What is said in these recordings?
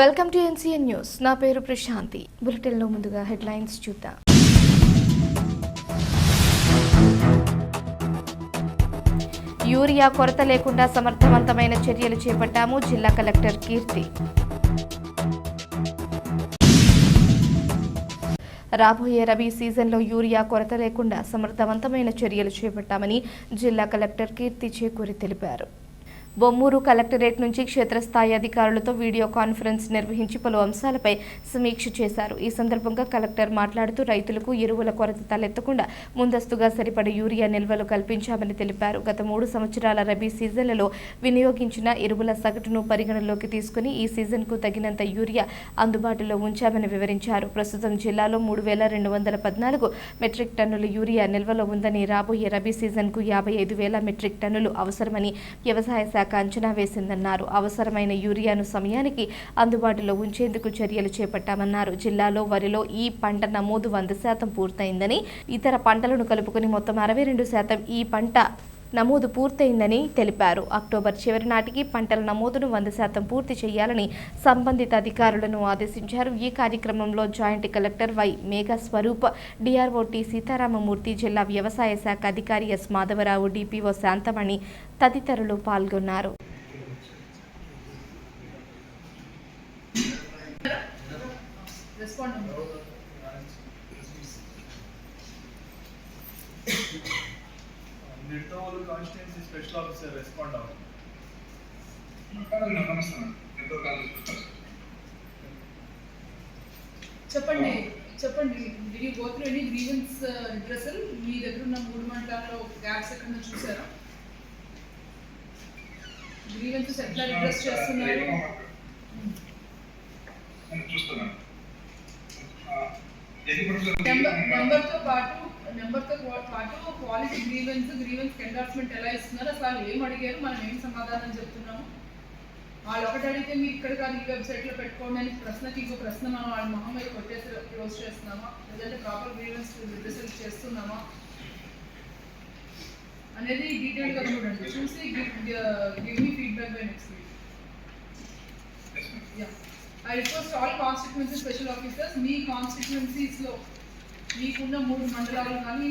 Welcome to NCN news. నా పేరు ప్రశాంతి. బులెటిన్లో ముందుగా హెడ్లైన్స్ చూద్దాం. యూరియా కొరత లేకుండా సమర్థవంతమైన చర్యలు చేపట్టాము జిల్లా కలెక్టర్ కీర్తి. రాబోయే రబీ సీజన్లో యూరియా కొరత లేకుండా సమర్థవంతమైన చర్యలు చేపట్టామని జిల్లా కలెక్టర్ కీర్తి చేకూరి తెలిపారు. బొమ్మూరు కలెక్టరేట్ నుంచి క్షేత్రస్థాయి అధికారులతో వీడియో కాన్ఫరెన్స్ నిర్వహించి పలు అంశాలపై సమీక్ష చేశారు. ఈ సందర్భంగా కలెక్టర్ మాట్లాడుతూ రైతులకు ఎరువుల కొరత తలెత్తకుండా ముందస్తుగా సరిపడే యూరియా నిల్వలు కల్పించామని తెలిపారు. గత మూడు సంవత్సరాల రబీ సీజన్లలో వినియోగించిన ఎరువుల సగటును పరిగణలోకి తీసుకుని ఈ సీజన్కు తగినంత యూరియా అందుబాటులో ఉంచామని వివరించారు. ప్రస్తుతం జిల్లాలో మూడు వేల రెండు వందల పద్నాలుగు మెట్రిక్ టన్నుల యూరియా నిల్వలో ఉందని రాబోయే రబీ సీజన్కు యాభై ఐదు వేల మెట్రిక్ టన్నులు అవసరమని వ్యవసాయ శాఖ అంచనా వేసిందన్నారు. అవసరమైన యూరియాను సమయానికి అందుబాటులో ఉంచేందుకు చర్యలు చేపట్టామన్నారు. జిల్లాలో వరిలో ఈ పంట నమోదు వంద శాతం పూర్తయిందని ఇతర పంటలను కలుపుకొని మొత్తం అరవై రెండు శాతం ఈ పంట నమోదు పూర్తయిందని తెలిపారు. అక్టోబర్ చివరి నాటికి పంటల నమోదును వంద శాతం పూర్తి చేయాలని సంబంధిత అధికారులను ఆదేశించారు. ఈ కార్యక్రమంలో joint collector Y Megha Swaroop Seetharamamurthy జిల్లా వ్యవసాయ శాఖ అధికారి ఎస్ మాధవరావు డిపిఓ శాంతమణి తదితరులు పాల్గొన్నారు. రెస్పాండ్ నిట్టోలు కాన్స్టిట్యున్సీ స్పెషల్ ఆఫీసర్ రెస్పాండ్ అవ్వండి చెప్పండి చెప్పండి. Do you go through any grievance redressal మీ దగ్గర ఉన్న మూడు మండలాల్లో గ్యాప్స్ ఎక్కడ చూసారా? గ్రీవెన్సెస్ ఎట్లా రిడ్రెస్ చేస్తున్నారు? నెంబర్తో పాటు మెంబర్తో పాటు క్వాలిటీ గ్రీవెన్స్ గ్రీవెన్స్ ఎండార్స్మెంట్ ఎలా ఇస్తున్నారు అసలు ఏం అడిగారు? మనం ఏం సమాధానం చెప్తున్నాము? వాళ్ళు ఒకటి అడిగితే మీరు ఇక్కడ కానీ ఈ వెబ్సైట్లో పెట్టుకోండి అని ప్రశ్నకి ఇంకో ప్రశ్న మనం వాళ్ళ మొహం మీద కొట్టేసి క్లోజ్ చేస్తున్నామా? లేదంటే ప్రాపర్ గ్రీవెన్స్ రిప్రజెంట్ చేస్తున్నామా? అనేది డీటెయిల్గా చూడండి. చూసి give me feedback by next week I request all all special officers me constituencies లో మీకున్న మూడు మండలాలు కానీ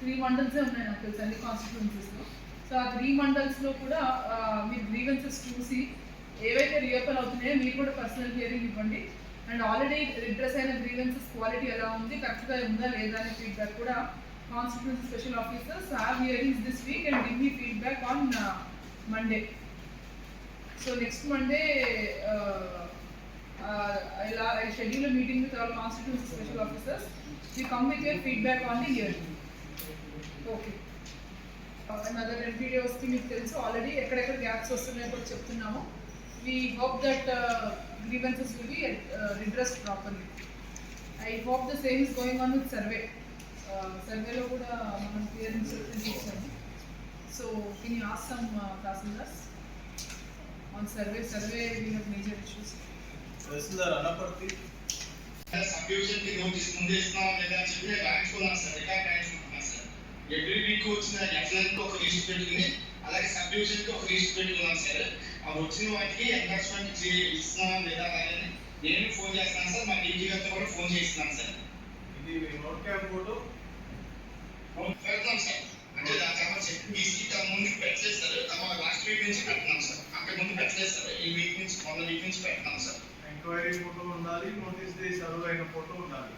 త్రీ మండల్సే ఉన్నాయి నాకు తెలుసు అన్ని కాన్స్టిట్యున్సీస్లో సో ఆ త్రీ మండల్స్లో కూడా మీ మీరు గ్రీవెన్సెస్ చూసి ఏవైతే రీఓపెన్ అవుతున్నాయో మీరు కూడా పర్సనల్ హియరింగ్ ఇవ్వండి. అండ్ ఆల్రెడీ రిడ్రెస్ అయిన గ్రీవెన్సెస్ క్వాలిటీ ఎలా ఉంది కరెక్ట్గా ఉందా లేదా అనే ఫీడ్బ్యాక్ కూడా constituency special officers have hearings this week and give me feedback on Monday so next Monday ఇలా schedule meeting with schedule a special officers all. You come with your feedback on the year. Okay. Uh, another NPDOs కి మీకు తెలుసు already ఎక్కడెక్కడ gaps వస్తున్నాయో కూడా చెప్తున్నాము we hope that grievances will be redress properly I hope the same is going on with survey సర్వేలో కూడా మనం క్లియర్ ఇన్స్ట్రక్షన్స్ ఇచ్చాము so can you as some passengers on survey survey we have major issues. Tahsildar Anaparthi సబ్డివిజన్కి notice ముందే ఇస్తున్నాం లేదా అని చెప్పి నేను రాయించుకున్నాను సార్ రికార్డ్ రాయించుకుంటున్నాను సార్ ఎవ్రీ వీక్ వచ్చిన ఎఫ్ఎన్కి ఒక లిస్ట్ పెట్టుకుని అలాగే సబ్ డివిజన్కి ఒక లిస్ట్ పెట్టుకున్నాను సార్ అవి వచ్చిన వాటికి ఎన్ఫోర్స్మెంట్ ఇస్తున్నాం లేదా అలాగే నేను ఫోన్ చేస్తాను సార్ మా డీజీ గారితో కూడా ఫోన్ చేస్తున్నాను సార్ ఇది నోట్ క్యాప్ ఫోటో పెడతాం సార్ అంటే దాని తర్వాత చెప్పి తీసి తమ ముందు పెట్టేస్తారు తమ లాస్ట్ వీక్ నుంచి పెడుతున్నాం సార్ అక్కడ ముందు పెట్టేస్తారు ఈ వీక్ నుంచి మొన్న వీక్ నుంచి పెడుతున్నాం సార్ ఎంక్వైరీ ఫోటో ఉండాలి నోటీస్ సర్వ్ అయిన ఫోటో ఉండాలి.